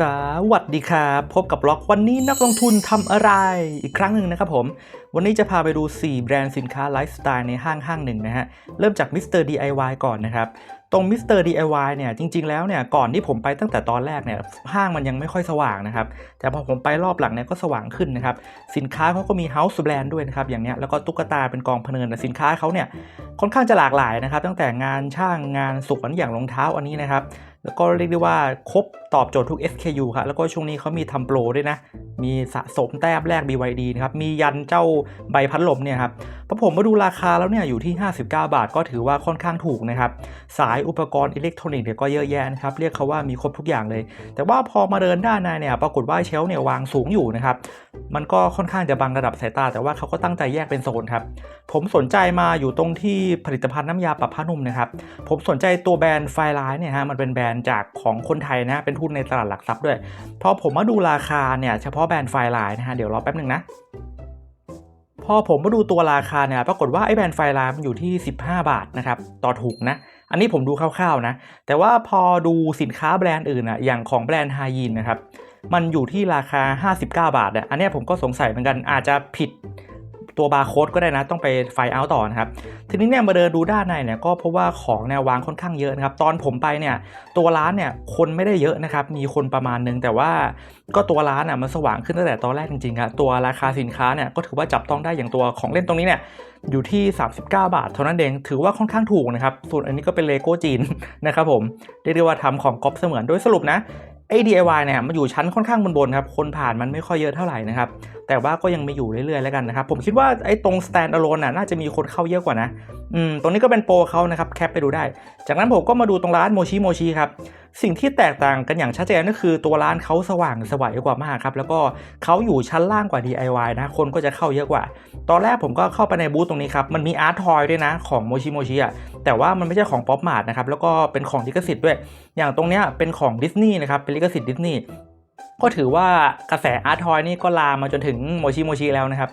สวัสดีครับพบกับบล็อกวันนี้นักลงทุนทำอะไรอีกครั้งหนึ่งนะครับผม วันนี้จะพาไปดู 4 แบรนด์สินค้าไลฟ์สไตล์ในห้างห้างหนึ่งนะฮะ เริ่มจากมิสเตอร์ DIY ก่อนนะครับ ตรงมิสเตอร์ DIY เนี่ยจริง ๆ แล้วเนี่ยก่อนที่ผมไปตั้งแต่ตอนแรกเนี่ยห้างมันยังไม่ค่อยสว่างนะครับ แต่พอผมไปรอบหลังเนี่ยก็สว่างขึ้นนะครับ สินค้าเขาก็มีเฮาส์แบรนด์ด้วยนะครับอย่างเนี้ยแล้วก็ตุ๊กตาเป็นกองพเนินแต่สินค้าเขาเนี่ยค่อนข้างจะหลากหลายนะครับ ตั้งแต่งานช่างงานสวนอย่างรองเท้าอันนี้นะครับแล้วก็เรียกได้ว่าครบตอบโจทย์ทุก SKU ครับแล้วก็ช่วงนี้เขามีทำโปรด้วยนะ มีสะสมแต้มแรก BYD นะครับ มียันเจ้าใบพัดลมเนี่ยครับพอผมมาดูราคาแล้วเนี่ยอยู่ที่ 59 บาทก็ถือว่าค่อนข้างถูกนะครับ สายอุปกรณ์อิเล็กทรอนิกส์เนี่ยก็เยอะแยะนะครับ เรียกเขาว่ามีครบทุกอย่างเลย แต่ว่าพอมาเดินด้านในเนี่ยปรากฏว่าเชลเนี่ยวางสูงอยู่นะครับ มันก็ค่อนข้างจะบังระดับสายตา แต่ว่าเขาก็ตั้งใจแยกเป็นโซนครับ ผมสนใจมาอยู่ตรงที่ผลิตภัณฑ์น้ำยาปรับผ้านุ่มนะครับ ผมสนใจตัวแบรนด์ไฟไลน์เนี่ยฮะมันเป็นแบรนด์จากของคนไทยนะเป็นทุนในตลาดหลักทรัพย์ด้วย พอผมมาดูราคาเนี่ยเฉพาะแบรนด์ไฟไลน์นะฮะเดี๋ยวรอแป๊บหนึ่งนะพอผมมาดูตัวราคาเนี่ยปรากฏว่าไอ้แบรนด์ไฟไลน์มันอยู่ที่ 15 บาทนะครับต่อถุงนะ อันนี้ผมดูคร่าวๆนะ แต่ว่าพอดูสินค้าแบรนด์อื่นอะอย่างของแบรนด์ไฮยินนะครับมันอยู่ที่ราคา 59 บาทอะอันนี้ผมก็สงสัยเหมือนกันอาจจะผิด ตัวบาร์โค้ดก็ได้นะต้องไปไฟเอาต่อนะครับทีนี้เนี่ยมาเดินดูด้านในเนี่ยก็เพราะว่าของแนววางค่อนข้างเยอะนะครับตอนผมไปเนี่ยตัวร้านเนี่ยคนไม่ได้เยอะนะครับมีคนประมาณนึงแต่ว่าก็ตัวร้านอะมันสว่างขึ้นตั้งแต่ตอนแรกจริงๆครับตัวราคาสินค้าเนี่ยก็ถือว่าจับต้องได้อย่างตัวของเล่นตรงนี้เนี่ยอยู่ที่ 39 บาท เท่านั้นเองถือว่าค่อนข้างถูกนะครับส่วนอันนี้ก็เป็นเลโก้จีนนะครับผมเรียกได้ว่าทำของก๊อปเสมือนโดยสรุปนะไอ้ DIY เนี่ยมันอยู่ชั้นค่อนข้างบนๆครับคนผ่านมันไม่ค่อยเยอะเท่าไหร่นะครับ แต่ว่าก็ยังมีอยู่เรื่อยๆแล้วกันนะครับ ผมคิดว่าไอ้ตรง stand alone น่ะน่าจะมีคนเข้าเยอะกว่านะอืมตรงนี้ก็เป็นโปรเขานะครับแคปไปดูได้ จากนั้นผมก็มาดูตรงร้านโมชิโมชิครับสิ่งที่แตกต่างกันอย่างชัดเจนก็คือตัวร้านเขาสว่างสวัยกว่ามากครับแล้วก็เขาอยู่ชั้นล่างกว่า DIY นะคนก็จะเข้าเยอะกว่า ตอนแรกผมก็เข้าไปในบูธตรงนี้ครับมันมีอาร์ตทอยด้วยนะของโมชิโมชิอะแต่ว่ามันไม่ใช่ของป๊อปมาร์ทนะครับแล้วก็เป็นของลิขสิทธิ์ด้วย อย่างตรงเนี้ยเป็นของดิสนีย์นะครับเป็นลิขสิทธิ์ดิสนีย์ ก็ถือว่ากระแสอาร์ทอยนี่ก็ลามมาจนถึงโมชิโมชิแล้วนะครับ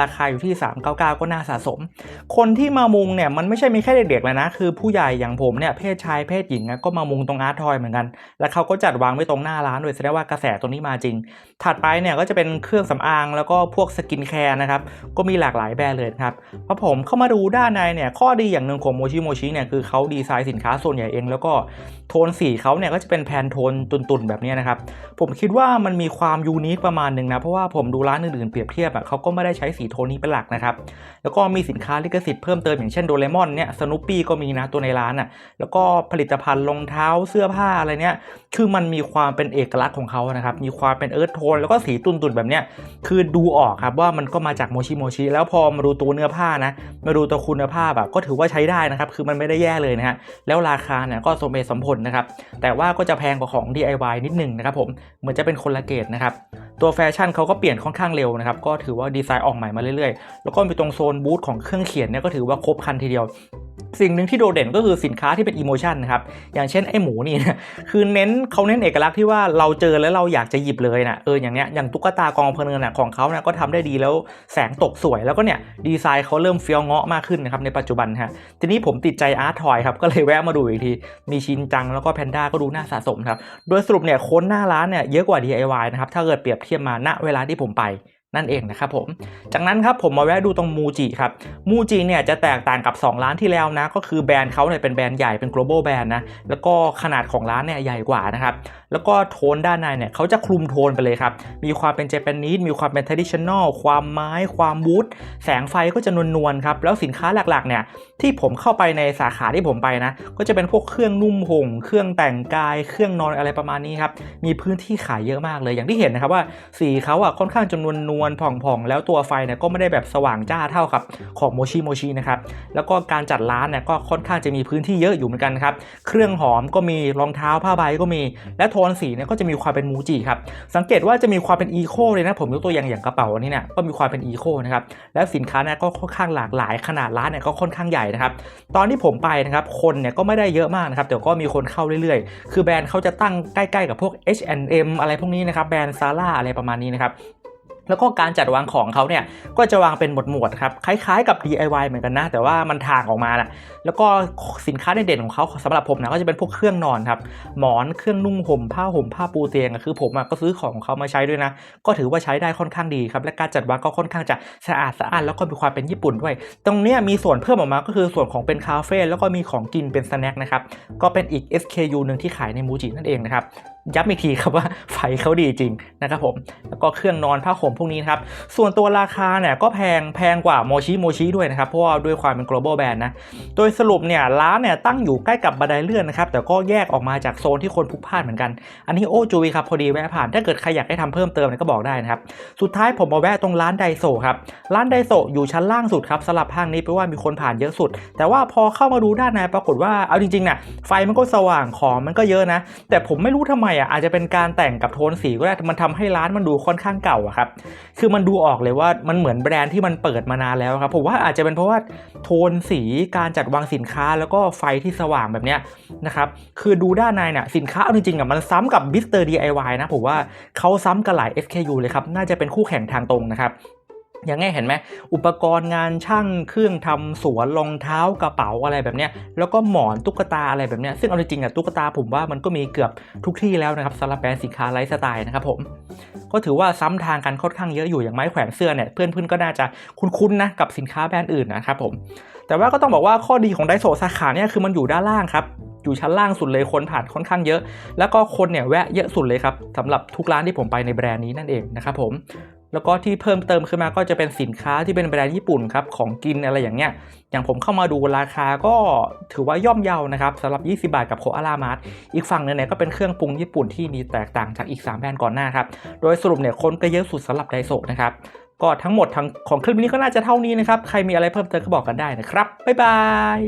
ราคาอยู่ที่ 399 ก็น่าสะสม คนที่มามุงเนี่ยมันไม่ใช่มีแค่เด็กๆแล้วนะ คือผู้ใหญ่อย่างผมเนี่ยเพศชายเพศหญิงก็มามุงตรงอาร์ทอยเหมือนกัน แล้วเขาก็จัดวางไว้ตรงหน้าร้านด้วยแสดงว่ากระแสตรงนี้มาจริง ถัดไปเนี่ยก็จะเป็นเครื่องสำอางแล้วก็พวกสกินแคร์นะครับก็มีหลากหลายแบรนด์เลยครับพอผมเข้ามาดูด้านในเนี่ยข้อดีอย่างหนึ่งของโมชิโมชิเนี่ยคือเขาดีไซน์สินค้าส่วนใหญ่เอง แล้วก็โทนสีเขาเนี่ยก็จะเป็นแพนโทนตุนๆแบบนี้นะครับผมคิดว่าามันมีความยูนิคประมาณหนึ่งนะ เพราะว่าผมดูร้านอื่นๆเปรียบเทียบอะเขาก็ไม่ได้ใช้สีโทนนี้เป็นหลักนะครับ แล้วก็มีสินค้าลิขสิทธิ์เพิ่มเติมอย่างเช่นโดเรมอนเนี่ยสนุปปี้ก็มีนะตัวในร้านอะแล้วก็ผลิตภัณฑ์รองเท้าเสื้อผ้าอะไรเนี่ยคือมันมีความเป็นเอกลักษณ์ของเขานะครับ มีความเป็นเอิร์ธโทนแล้วก็สีตุนๆแบบเนี้ยคือดูออกครับว่ามันก็มาจากโมชิโมชิแล้วพอมาดูตัวเนื้อผ้านะมาดูตัวคุณภาพแบบก็ถือว่าใช้ได้นะครับคือมันไม่ได้แย่เลยนะฮะแล้วราคาเนี่ยก็สมเหตุสมผลนะครับแต่ว่าก็จะแพงกว่าของ DIY นิดหนึ่งนะครับผมเหมือนจะเป็นคนละเกตนะครับ ตัวแฟชั่นเขาก็เปลี่ยนค่อนข้างเร็วนะครับ ก็ถือว่าดีไซน์ออกใหม่มาเรื่อยๆ แล้วก็มีตรงโซนบูธของเครื่องเขียนเนี่ยก็ถือว่าครบครันทีเดียว สิ่งหนึ่งที่โดดเด่นก็คือสินค้าที่เป็นอิโมชันนะครับ อย่างเช่นไอ้หมูนี่นะคือเน้นเขาเน้นเอกลักษณ์ที่ว่าเราเจอแล้วเราอยากจะหยิบเลยนะเอออย่างเนี้ยอย่างตุ๊กตากองเพลินนะของเขานะก็ทำได้ดีแล้วแสงตกสวยแล้วก็เนี่ยดีไซน์เขาเริ่มเฟี้ยวเงาะมากขึ้นนะครับในปัจจุบันฮะทีนี้ผมติดใจอาร์ตทอยครับก็เลยแวะมาดูอีกที มีชินจังแล้วก็แพนด้าก็ดูน่าสะสมครับโดยสรุปเนี่ยค้นหน้าร้านเนี่ยเยอะกว่า DIY นะครับถ้าเกิดเปรียบเทียบมาณเวลาที่ผมไป นั่นเองนะครับผม จากนั้นครับผมมาแวะดูตรงมูจิครับ มูจิเนี่ยจะแตกต่างกับ 2 ร้านที่แล้วนะ ก็คือแบรนด์เขาเนี่ยเป็นแบรนด์ใหญ่เป็น global แบรนด์นะ แล้วก็ขนาดของร้านเนี่ยใหญ่กว่านะครับ แล้วก็โทนด้านในเนี่ยเขาจะคลุมโทนไปเลยครับ มีความเป็นเจแปนนิสมีความเป็น traditional ความไม้ ความวูดแสงไฟก็จะนวลๆครับ แล้วสินค้าหลักๆเนี่ยที่ผมเข้าไปในสาขาที่ผมไปนะ ก็จะเป็นพวกเครื่องนุ่มห่มเครื่องแต่งกาย เครื่องนอนอะไรประมาณนี้ครับ มีพื้นที่ขายเยอะมากเลย อย่างที่เห็นนะครับว่าสีเขาอะค่อนข้างจำนวนนวลผ่องๆ แล้วตัวไฟเนี่ยก็ไม่ได้แบบสว่างจ้าเท่ากับของโมชิโมชินะครับ แล้วก็การจัดร้านเนี่ยก็ค่อนข้างจะมีพื้นที่เยอะอยู่เหมือนกันครับ เครื่องหอมก็มี รองเท้าผ้าใบก็มี และโทนสีเนี่ยก็จะมีความเป็นมูจิครับ สังเกตว่าจะมีความเป็นอีโคเลยนะ ผมยกตัวอย่างอย่างกระเป๋านี้เนี่ยก็มีความเป็นอีโคนะครับ แล้วสินค้าเนี่ยก็ค่อนข้างหลากหลายขนาดร้านเนี่ยก็ค่อนข้างใหญ่นะครับ ตอนที่ผมไปนะครับ คนเนี่ยก็ไม่ได้เยอะมากนะครับ แต่ก็มีคนเข้าเรื่อยๆ คือแบรนด์เขาจะตั้งใกล้ ๆ กับพวก H&M อะไรพวกนี้นะครับ แบรนด์ซาร่าอะไรประมาณนี้นะครับ แล้วก็การจัดวางของเขาเนี่ยก็จะวางเป็นหมวดหมวดครับคล้ายๆกับ DIY เหมือนกันนะ แต่ว่ามันทางออกมาน่ะแล้วก็สินค้าเด่นๆของเขาสำหรับผมนะก็จะเป็นพวกเครื่องนอนครับหมอนเครื่องนุ่งห่มผ้าห่มผ้าปูเตียงอะคือผมอะก็ซื้อของเขามาใช้ด้วยนะ ก็ถือว่าใช้ได้ค่อนข้างดีครับและการจัดวางก็ค่อนข้างจะสะอาดสะอาดแล้วก็มีความเป็นญี่ปุ่นด้วย ตรงนี้มีส่วนเพิ่มออกมาก็คือส่วนของเป็นคาเฟ่แล้วก็มีของกินเป็นสแน็คนะครับก็เป็นอีก SKU หนึ่งที่ขายในมูจินั่นเองนะครับ ย้ำอีกทีครับว่าไฟเขาดีจริงนะครับผม แล้วก็เครื่องนอนผ้าห่มพวกนี้นะครับ ส่วนตัวราคาเนี่ยก็แพงแพงกว่าโมชิโมชิด้วยนะครับ เพราะว่าด้วยความเป็น global brand นะ โดยสรุปเนี่ยร้านเนี่ยตั้งอยู่ใกล้กับบันไดเลื่อนนะครับ แต่ก็แยกออกมาจากโซนที่คนพลุกพล่านเหมือนกัน อันนี้โอจุยครับพอดีแวะผ่าน ถ้าเกิดใครอยากให้ทำเพิ่มเติมเนี่ยก็บอกได้นะครับ สุดท้ายผมมาแวะตรงร้านไดโซครับ ร้านไดโซอยู่ชั้นล่างสุดครับสลับห้างนี้แปลว่ามีคนผ่านเยอะสุด แต่ว่าพอเข้ามาดูด้านในปรากฏว่า เอาจริงๆน่ะไฟมันก็สว่างของมันก็เยอะนะ แต่ผมไม่รู้ทำไมอะอาจจะเป็นการแต่งกับโทนสีก็ได้มันทำให้ร้านมันดูค่อนข้างเก่าอะครับคือมันดูออกเลยว่ามันเหมือนแบรนด์ที่มันเปิดมานานแล้วครับผมว่าอาจจะเป็นเพราะว่าโทนสีการจัดวางสินค้าแล้วก็ไฟที่สว่างแบบเนี้ยนะครับคือดูด้านในเนี่ยสินค้าเอาจริงๆอะมันซ้ำกับบิสเตอร์ DIY นะผมว่าเขาซ้ำกับหลาย SKU เลยครับน่าจะเป็นคู่แข่งทางตรงนะครับ อย่างง่ายเห็นไหมอุปกรณ์งานช่างเครื่องทำสวนรองเท้ากระเป๋าอะไรแบบเนี้ยแล้วก็หมอนตุ๊กตาอะไรแบบเนี้ยซึ่งเอาจริงๆอะตุ๊กตาผมว่ามันก็มีเกือบทุกที่แล้วนะครับสำหรับแบรนด์สินค้าไลฟ์สไตล์นะครับผมก็ถือว่าซ้ำทางกันค่อนข้างเยอะอยู่อย่างไม้แขวนเสื้อเนี่ยเพื่อนๆก็น่าจะคุ้นๆนะกับสินค้าแบรนด์อื่นนะครับผมแต่ว่าก็ต้องบอกว่าข้อดีของไดโซสาขาเนี่ยคือมันอยู่ด้านล่างครับอยู่ชั้นล่างสุดเลยคนผ่านค่อนข้างเยอะ แล้วก็คนเนี่ยแวะเยอะสุดเลยครับสำหรับทุกร้านที่ผมไปในแบรนด์นี้นั่นเองนะครับผม แล้วก็ที่เพิ่มเติมขึ้นมาก็จะเป็นสินค้าที่เป็นแบรนด์ญี่ปุ่นครับของกินอะไรอย่างเงี้ย อย่างผมเข้ามาดูราคาก็ถือว่าย่อมเยานะครับสำหรับ 20 บาทกับโคอารามาร์ทอีกฝั่งหนึงเนี่ยก็เป็นเครื่องปรุงญี่ปุ่นที่มีแตกต่างจากอีก 3 แบรนด์ก่อนหน้าครับ โดยสรุปเนี่ยคนก็เยอะสุดสำหรับไดโซนะครับก็ทั้งหมดทั้งของคลิปนี้ก็น่าจะเท่านี้นะครับ ใครมีอะไรเพิ่มเติมก็บอกกันได้นะครับบ๊ายบาย